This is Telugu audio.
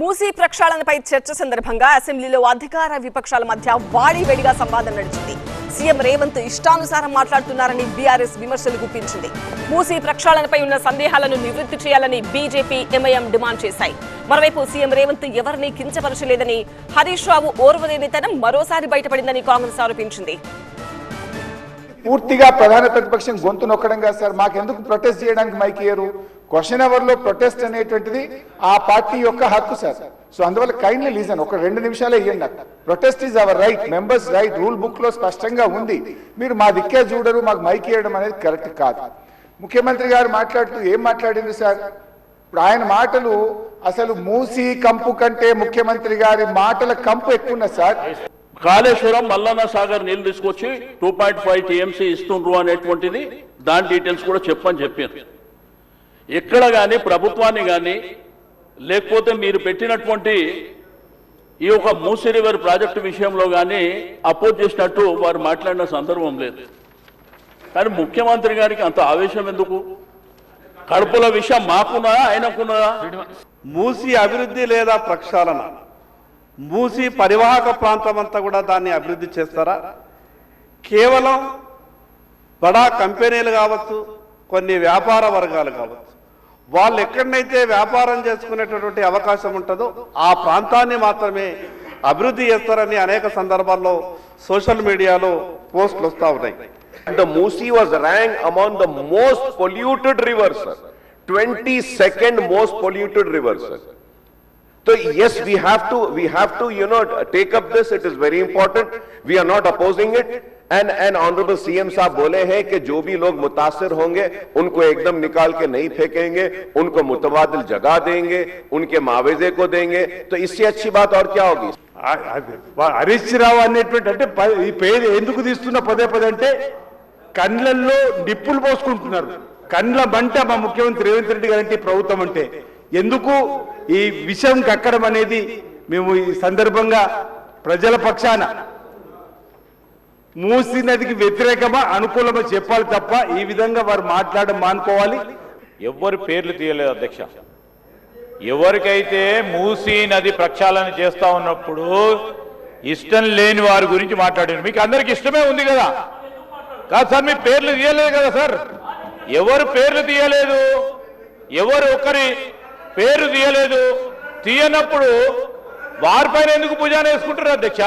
మూసీ ప్రక్షాళనపై చర్చ సందర్భంగా అసెంబ్లీలో అధికార విపక్షాల మధ్య వాడివేడిగా సంవాదం నడిచింది. సీఎం రేవంత్ ఇష్టానుసారం మాట్లాడుతున్నారని బీఆర్ఎస్ విమర్శలు గుప్పించింది. మూసీ ప్రక్షాళనపై ఉన్న సందేహాలను నివృత్తి చేయాలని బీజేపీ ఎంఐఎం డిమాండ్ చేశాయి. మరోవైపు సీఎం రేవంత్ ఎవరిని కించపరచలేదని హరీష్ రావు ఓర్వలేనితనం మరోసారి బయటపడిందని కాంగ్రెస్ ఆరోపించింది. పూర్తిగా ప్రధాన ప్రతిపక్షం గొంతు నొక్కడం కాదు సార్. మాకెందుకు ప్రొటెస్ట్ చేయడానికి మైక్ ఇయ్యరు? క్వశ్చన్ అవర్లో ప్రొటెస్ట్ అనేటువంటిది ఆ పార్టీ యొక్క హక్కు సార్. సో అందువల్ల కైండ్లీ లీజన్ ఒక రెండు నిమిషాలే ఇవ్వండి నాకు. Protest is our right members right rule బుక్లో స్పష్టంగా ఉంది. మీరు మా దిక్కే చూడరు. మాకు మైక్ ఇవ్వడం అనేది కరెక్ట్ కాదు. ముఖ్యమంత్రి గారు మాట్లాడుతూ ఏం మాట్లాడింది సార్? ఇప్పుడు ఆయన మాటలు అసలు మూసి కంపు కంటే ముఖ్యమంత్రి గారి మాటల కంపు ఎక్కువ సార్. కాళేశ్వరం మల్లన్న సాగర్ నీళ్ళు తీసుకొచ్చి టూ పాయింట్ ఫైవ్ టీఎంసీ ఇస్తుండ్రు అనేటువంటిది దాని డీటెయిల్స్ కూడా చెప్పని చెప్పారు. ఎక్కడ కానీ ప్రభుత్వాన్ని కానీ లేకపోతే మీరు పెట్టినటువంటి ఈ యొక్క మూసి రివర్ ప్రాజెక్టు విషయంలో కానీ అపోజ్ చేసినట్టు వారు మాట్లాడిన సందర్భం లేదు. కానీ ముఖ్యమంత్రి గారికి అంత ఆవేశం ఎందుకు? కడుపుల విషయం మాకున్నదా ఆయనకున్నదా? మూసి అభివృద్ధి లేదా ప్రక్షాళన? మూసి పరివాహక ప్రాంతం అంతా కూడా దాన్ని అభివృద్ధి చేస్తారా కేవలం బడా కంపెనీలు కావచ్చు కొన్ని వ్యాపార వర్గాలు కావచ్చు వాళ్ళు ఎక్కడనైతే వ్యాపారం చేసుకునేటటువంటి అవకాశం ఉంటుందో ఆ ప్రాంతాన్ని మాత్రమే అభివృద్ధి చేస్తారని అనేక సందర్భాల్లో సోషల్ మీడియాలో పోస్టులు వస్తూ ఉన్నాయి The Musi was rank among the most polluted rivers, sir. 22nd most polluted river, sir. So yes, we have to, we have to, you know, take up this. It is very important. We are not opposing it. And, and honorable CM साहब बोले हैं कि जो भी लोग मुतासर होंगे, उनको एकदम निकाल के नहीं फेंकेंगे, उनको मुतबादल जगह देंगे, उनके मुआवजे को देंगे. तो इससे अच्छी बात और क्या होगी? ఆ- అది వా- హరీష్ రావు అనేటువంటి అంటే ప- ఈ పేరు ఎందుకు తీస్తున్న పదే పదే అంటే కండ్లల్లో నిప్పులు పోసుకుంటున్నారు కండ్ల మంట మా ముఖ్యమంత్రి రేవంత్ రెడ్డి గారి అంటే ఈ ప్రభుత్వం అంటే ఎందుకు ఈ విషయం కక్కడం అనేది మేము ఈ సందర్భంగా ప్రజల పక్షాన మూసీ నదికి వ్యతిరేకమా అనుకూలమా చెప్పాలి తప్ప ఈ విధంగా వారు మాట్లాడడం మానుకోవాలి. ఎవ్వరు పేర్లు తీయలేదు అధ్యక్ష. ఎవరికైతే మూసీ నది ప్రక్షాళన చేస్తా ఉన్నప్పుడు ఇష్టం లేని వారి గురించి మాట్లాడారు. మీకు అందరికి ఇష్టమే ఉంది కదా? కాదు సార్ మీ పేర్లు తీయలేదు కదా సార్? ఎవరు పేర్లు తీయలేదు? ఎవరు ఒకరి పేరు తీయలేదు. తీయనప్పుడు వారిపైన ఎందుకు భుజాన వేసుకుంటారు అధ్యక్ష?